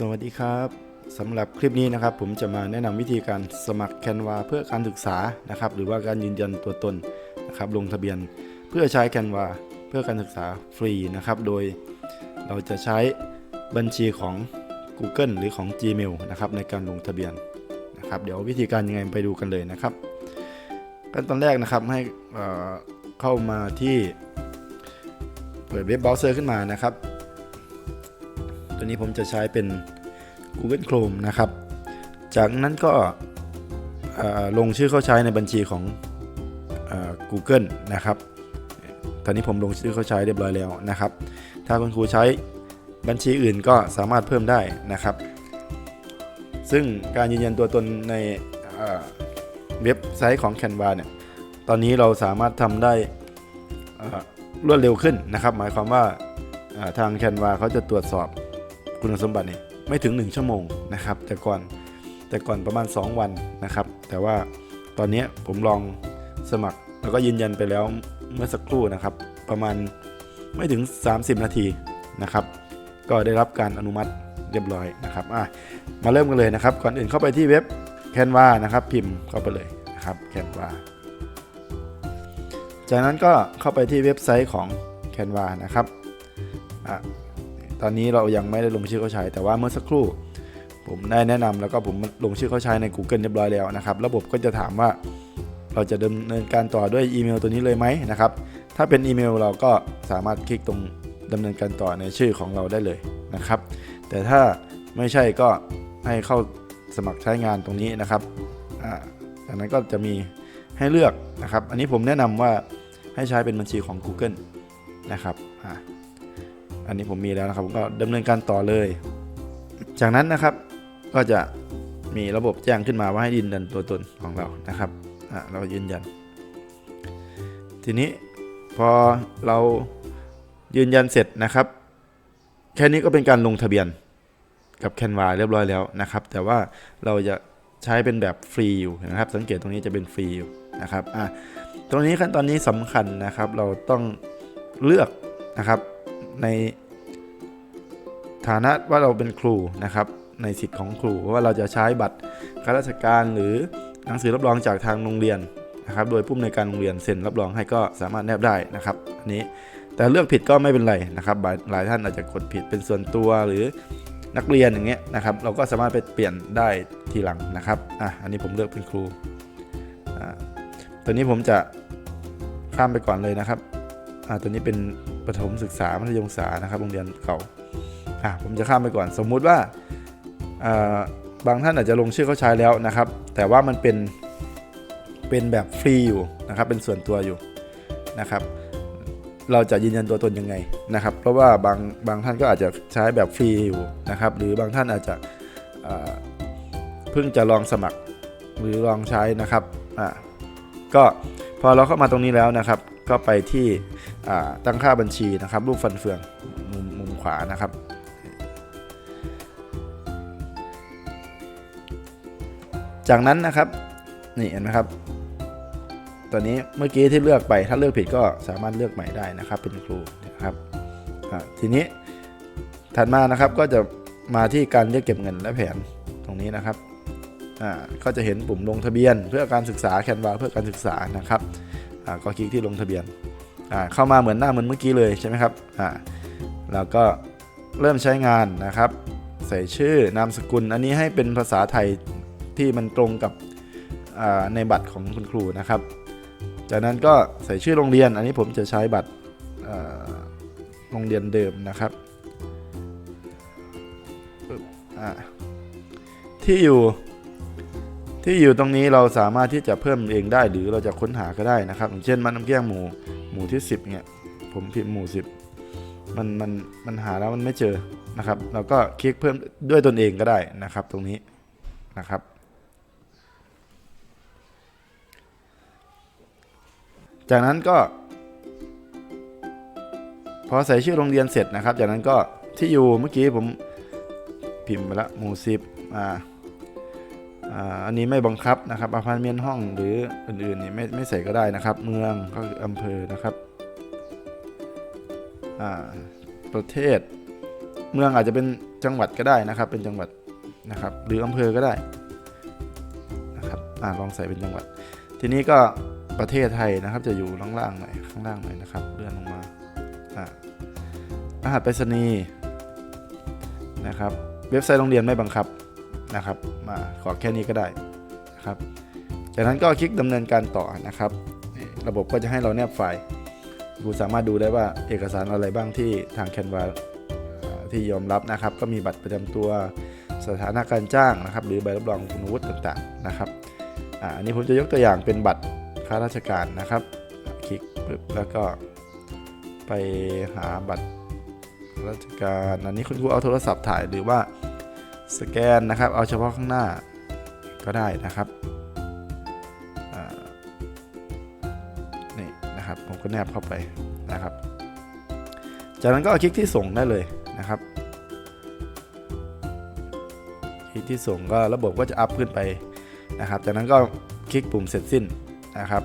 สวัสดีครับสำหรับคลิปนี้นะครับ ผมจะมาแนะนำวิธีการสมัคร Canva เพื่อการศึกษานะครับ หรือว่าการยืนยันตัวตนนะครับ ลงทะเบียนเพื่อใช้ Canva เพื่อการศึกษาฟรีนะครับ โดยเราจะใช้บัญชีของ Google หรือของ Gmail นะครับในการลงทะเบียนนะครับ เดี๋ยววิธีการยังไงไปดูกันเลยนะครับขั้นตอนแรกนะครับให้เอ่อเข้ามาที่เปิดเว็บเบราว์เซอร์ขึ้นมานะครับ ตัวนี้ผมจะใช้เป็น Google Chrome นะครับ จากนั้นก็ลงชื่อเข้าใช้ในบัญชีของอ Google นะครับ ตอนนี้ผมลงชื่อเข้าใช้เรียบร้อยแล้วนะครับ ถ้าคุณครูใช้บัญชีอื่นก็สามารถเพิ่มได้นะครับ ซึ่งการยืนยันตัวตนในเว็บไซต์ของ Canva เนี่ย ตอนนี้เราสามารถทำได้รวดเร็วขึ้นนะครับ หมายความว่าทาง Canva เขาจะตรวจสอบ คุณสมบัติเนี่ยไม่ถึง 1 ชั่วโมงนะครับแต่ก่อนแต่ก่อนประมาณ 2 วันนะครับ แต่ว่าตอนนี้ผมลองสมัครแล้วก็ยืนยันไปแล้วเมื่อสักครู่นะครับ ประมาณไม่ถึง 30 นาทีนะครับ ก็ได้รับการอนุมัติเรียบร้อยนะครับอะมาเริ่มกันเลยนะครับ ก่อนอื่นเข้าไปที่เว็บ Canva นะครับ พิมพ์เข้าไปเลยนะครับ Canva จากนั้นก็เข้าไปที่เว็บไซต์ของ Canva นะครับ ตอนนี้เรายังไม่ได้ลงชื่อเข้าใช้ แต่ว่าเมื่อสักครู่ ผมได้แนะนำแล้วก็ผมลงชื่อเข้าใช้ใน Google เรียบร้อยแล้วนะครับ ระบบก็จะถามว่าเราจะดำเนินการต่อด้วยอีเมลตัวนี้เลยไหมนะครับ ถ้าเป็นอีเมลเราก็สามารถคลิกตรงดำเนินการต่อในชื่อของเราได้เลยนะครับ แต่ถ้าไม่ใช่ก็ให้เข้าสมัครใช้งานตรงนี้นะครับอ่าจากนั้นก็จะมีให้เลือกนะครับ อันนี้ผมแนะนำว่าให้ใช้เป็นบัญชีของ Google นะครับ อันนี้ผมมีแล้วนะครับผมก็ดำเนินการต่อเลย จากนั้นนะครับก็จะมีระบบแจ้งขึ้นมาว่าให้ยืนยันตัวตนของเรานะครับอ่าเรายืนยัน ทีนี้พอเรายืนยันเสร็จนะครับ แค่นี้ก็เป็นการลงทะเบียนกับ Canva เรียบร้อยแล้วนะครับ แต่ว่าเราจะใช้เป็นแบบฟรีอยู่นะครับ สังเกตตรงนี้จะเป็นฟรีอยู่นะครับอะตรงนี้ขั้นตอนนี้สำคัญนะครับ เราต้องเลือกนะครับ ในฐานะว่าเราเป็นครูนะครับในสิทธิ์ของครูว่าเราจะใช้บัตรข้าราชการหรือหนังสือรับรองจากทางโรงเรียนนะครับ โดยผู้อำนวยการโรงเรียนเซ็นรับรองให้ก็สามารถแนบได้นะครับอันนี้แต่เลือกผิดก็ไม่เป็นไรนะครับหลายท่านอาจจะกดผิดเป็นส่วนตัวหรือนักเรียนอย่างเงี้ยนะครับ เราก็สามารถไปเปลี่ยนได้ทีหลังนะครับอะอันนี้ผมเลือกเป็นครูอ่าตัวนี้ผมจะข้ามไปก่อนเลยนะครับอ่าตัวนี้เป็น ประถมศึกษามัธยมศึกษานะครับโรงเรียนเก่าอะผมจะข้ามไปก่อนสมมุติว่าอ่าบางท่านอาจจะลงชื่อเขาใช้แล้วนะครับ แต่ว่ามันเป็นเป็นแบบฟรีอยู่นะครับเป็นส่วนตัวอยู่นะครับ เราจะยืนยันตัวตนยังไงนะครับ เพราะว่าบางบางท่านก็อาจจะใช้แบบฟรีอยู่นะครับ หรือบางท่านอาจจะเอ่อเพิ่งจะลองสมัครหรือลองใช้นะครับอ่าก็พอเราเข้ามาตรงนี้แล้วนะครับ ก็ไปที่ตั้งค่าบัญชีนะครับรูปฟันเฟืองมุมมุมขวานะครับ จากนั้นนะครับนี่เห็นไหมครับตอนนี้เมื่อกี้ที่เลือกไปถ้าเลือกผิดก็สามารถเลือกใหม่ได้นะครับ เป็นครูนะครับทีนี้ถัดมานะครับก็จะมาที่การเรียกเก็บเงินและแผนตรงนี้นะครับก็จะเห็นปุ่มลงทะเบียน เพื่อการศึกษาแคนวาเพื่อการศึกษานะครับ ก็คลิกที่ลงทะเบียนอ่าเข้ามาเหมือนหน้าเหมือนเมื่อกี้เลยใช่ไหมครับอ่าแล้วก็เริ่มใช้งานนะครับ ใส่ชื่อนามสกุล อันนี้ให้เป็นภาษาไทยที่มันตรงกับอ่าในบัตรของคุณครูนะครับ จากนั้นก็ใส่ชื่อโรงเรียน อันนี้ผมจะใช้บัตรเอ่อโรงเรียนเดิมนะครับปึ๊บอ่าที่อยู่ ที่อยู่ตรงนี้เราสามารถที่จะเพิ่มเองได้หรือเราจะค้นหาก็ได้นะครับอย่างเช่นมันน้ำแก้งหมูหมูที่ 10เนี่ยผมพิมพ์หมู10มันมันมันหาแล้วมันไม่เจอนะครับเราก็คลิกเพิ่มด้วยตนเองก็ได้นะครับ ตรงนี้นะครับ จากนั้นก็ พอใส่ชื่อโรงเรียนเสร็จนะครับ จากนั้นก็ที่อยู่เมื่อกี้ผมพิมพ์ไปละหมู่สิบอ่า อันนี้ไม่บังคับนะครับอพาร์ตเมนต์ห้องหรืออื่นๆนี่ไม่ไม่ใส่ก็ได้นะครับ เมืองก็คืออำเภอนะครับประเทศ เมืองอาจจะเป็นจังหวัดก็ได้นะครับ เป็นจังหวัดนะครับ หรืออำเภอก็ได้นะครับอลองใส่เป็นจังหวัด ทีนี้ก็ประเทศไทยนะครับ จะอยู่ล่างๆหน่อยข้างล่างหน่อยนะครับเลื่อนลงมาอ่ารหัสไปรษณีย์นะครับ เว็บไซต์โรงเรียนไม่บังคับ นะครับมาขอแค่นี้ก็ได้นะครับจากนั้นก็คลิกดำเนินการต่อนะครับ ระบบก็จะให้เราแนบไฟล์ครูสามารถดูได้ว่าเอกสารอะไรบ้างที่ทาง Canva อ่าที่ยอมรับนะครับ ก็มีบัตรประจำตัวสถานะการจ้างนะครับ หรือใบรับรองคุณวุฒิต่างๆนะครับอันนี้ผมจะยกตัวอย่างเป็นบัตรข้าราชการนะครับ คลิกปึ๊บแล้วก็ไปหาบัตรข้าราชการอันนี้คุณครูเอาโทรศัพท์ถ่ายหรือว่า สแกนนะครับ เอาเฉพาะข้างหน้าก็ได้นะครับนี่นะครับผมก็แนบเข้าไปนะครับ จากนั้นก็คลิกที่ส่งได้เลยนะครับ คลิกที่ส่งก็ระบบก็จะอัพขึ้นไปนะครับ จากนั้นก็คลิกปุ่มเสร็จสิ้นนะครับ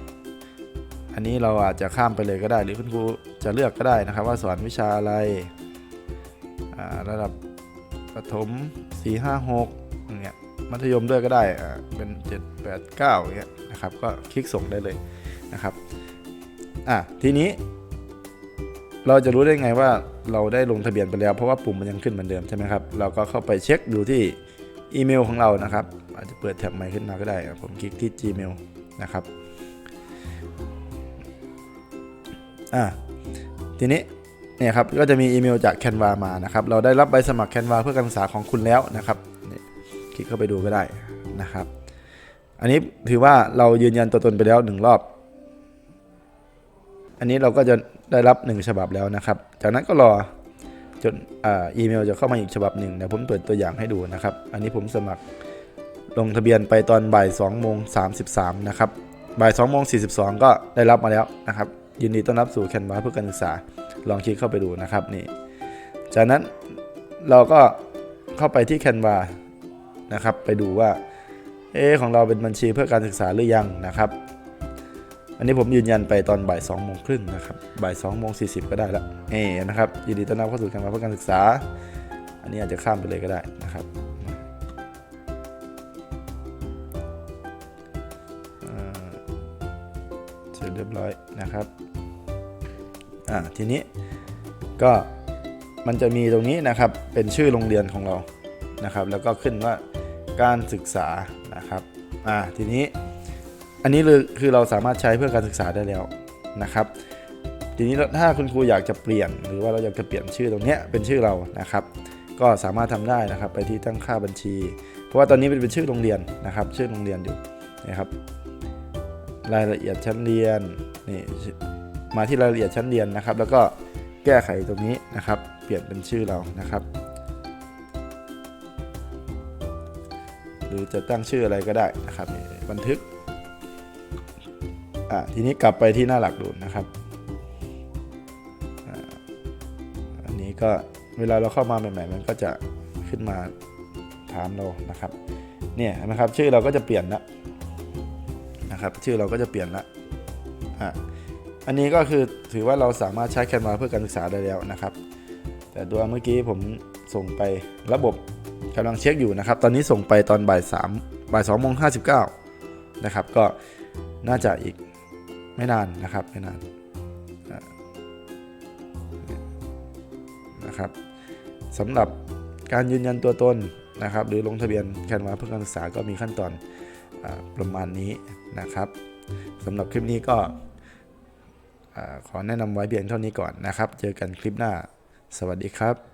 อันนี้เราอาจจะข้ามไปเลยก็ได้ หรือคุณครูจะเลือกก็ได้นะครับ ว่าสอนวิชาอะไรอ่าระดับ ประถม4 5 6อย่างเงี้ยมัธยมด้วยก็ได้อ่าเป็น7 8 9อย่างเงี้ยนะครับก็คลิกส่งได้เลยนะครับอะทีนี้ เราจะรู้ได้ไงว่าเราได้ลงทะเบียนไปแล้ว เพราะว่าปุ่มมันยังขึ้นเหมือนเดิมใช่ไหมครับเราก็เข้าไปเช็คดูที่อีเมลของเรานะครับ อาจจะเปิดแท็บใหม่ขึ้นมาก็ได้ ผมคลิกที่ Gmail นะครับอ่าทีนี้ เนี่ยครับก็จะมีอีเมลจาก Canva มานะครับเราได้รับใบสมัคร Canva เพื่อการศึกษาของคุณแล้วนะครับคลิกเข้าไปดูก็ได้นะครับ อันนี้ถือว่าเรายืนยันตัวตนไปแล้วหนึ่งรอบ อันนี้เราก็จะได้รับ 1 ฉบับแล้วนะครับ จากนั้นก็รอจนอาอีเมลจะเข้ามาอีกฉบับหนึ่งเดี๋ยวผมเปิดตัวอย่างให้ดูนะครับ อันนี้ผมสมัครลงทะเบียนไปตอนบ่าย2โมง33นะครับบ่าย2โมง42 ก็ได้รับมาแล้วนะครับ ยินดีต้อนรับสู่แคนวาเพื่อการศึกษา ลองคลิกเข้าไปดูนะครับนี่ จากนั้นเราก็เข้าไปที่แคนวานะครับ ไปดูว่าเอของเราเป็นบัญชีเพื่อการศึกษาหรือยังนะครับ อันนี้ผมยืนยันไปตอนบ่าย2โมงครึ่งนะครับบ่าย2โมง40ก็ได้แล้วเอนะครับยินดีต้อนรับเข้าสู่การมาเพื่อการศึกษา อันนี้อาจจะข้ามไปเลยก็ได้นะครับเสร็จเรียบร้อยนะครับ อ่าทีนี้ก็มันจะมีตรงนี้นะครับเป็นชื่อโรงเรียนของเรานะครับ แล้วก็ขึ้นว่าการศึกษานะครับอ่าทีนี้อันนี้เลยคือเราสามารถใช้เพื่อการศึกษาได้แล้วนะครับ ทีนี้ถ้าคุณครูอยากจะเปลี่ยน หรือว่าเราอยากจะเปลี่ยนชื่อตรงเนี้ยเป็นชื่อเรานะครับ ก็สามารถทำได้นะครับไปที่ตั้งค่าบัญชี เพราะว่าตอนนี้เป็นชื่อโรงเรียนนะครับ ชื่อโรงเรียนอยู่นะครับ รายละเอียดชั้นเรียนนี่ มาที่รายละเอียดชั้นเรียนนะครับ แล้วก็แก้ไขตรงนี้นะครับ เปลี่ยนเป็นชื่อเรานะครับ หรือจะตั้งชื่ออะไรก็ได้นะครับ บันทึกอะทีนี้กลับไปที่หน้าหลักดูนะครับอันนี้ก็เวลาเราเข้ามาใหม่ๆ มันก็จะขึ้นมาถามเรานะครับเนี่ยนะครับชื่อเราก็จะเปลี่ยนละนะครับ ชื่อเราก็จะเปลี่ยนละอะ อันนี้ก็คือถือว่าเราสามารถใช้แคนวาเพื่อการศึกษาได้แล้วนะครับ แต่ตัวเมื่อกี้ผมส่งไประบบกำลังเช็คอยู่นะครับ ตอนนี้ส่งไปตอนบ่ายสามบ่ายสองโมงห้าสิบเก้านะครับ ก็น่าจะอีกไม่นานนะครับไม่นานนะครับสำหรับการยืนยันตัวตนนะครับ หรือลงทะเบียนแคนวาเพื่อการศึกษาก็มีขั้นตอนอประมาณนี้นะครับสำหรับคลิปนี้ก็ ขอแนะนำไว้เพียงเท่านี้ก่อนนะครับ เจอกันคลิปหน้า สวัสดีครับ